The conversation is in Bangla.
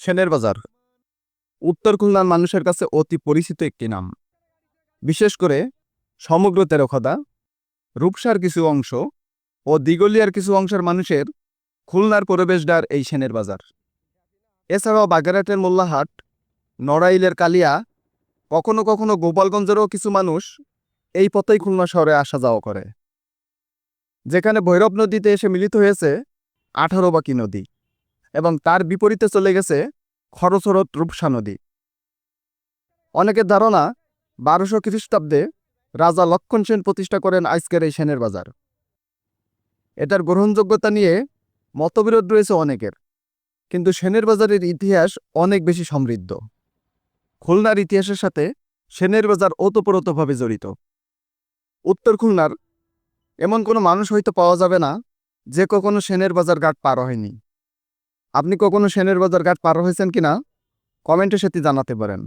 সেনের বাজার। উত্তর খুলনার মানুষের কাছে অতি পরিচিত একটি নাম। বিশেষ করে সমগ্র তেরোখদা, রূপসার কিছু অংশ ও দিগলিয়ার কিছু অংশের মানুষের খুলনার পরিবেশডার এই সেনের বাজার। এছাড়াও বাগেরহাটের মোল্লাহাট, নড়াইলের কালিয়া, কখনো কখনো গোপালগঞ্জেরও কিছু মানুষ এই পথেই খুলনা শহরে আসা যাওয়া করে। যেখানে ভৈরব নদীতে এসে মিলিত হয়েছে আঠারো বাকি নদী। এবং তার বিপরীতে চলে গেছে খরস্রোত রূপসা নদী। অনেকের ধারণা বারোশো খ্রিস্টাব্দে রাজা লক্ষণ সেন প্রতিষ্ঠা করেন আজকের এই সেনের বাজার। এটার গ্রহণযোগ্যতা নিয়ে মতবিরোধ রয়েছে অনেকের, কিন্তু সেনের বাজারের ইতিহাস অনেক বেশি সমৃদ্ধ। খুলনার ইতিহাসের সাথে সেনের বাজার ওতপ্রোতভাবে জড়িত। উত্তর খুলনার এমন কোনো মানুষ হয়তো পাওয়া যাবে না যে কখনো সেনের বাজার ঘাট পার হয়নি। আপনি কখনো সেনের বাজার ঘাট পার হয়েছেন কিনা? কমেন্টের সাথে জানাতে পারেন।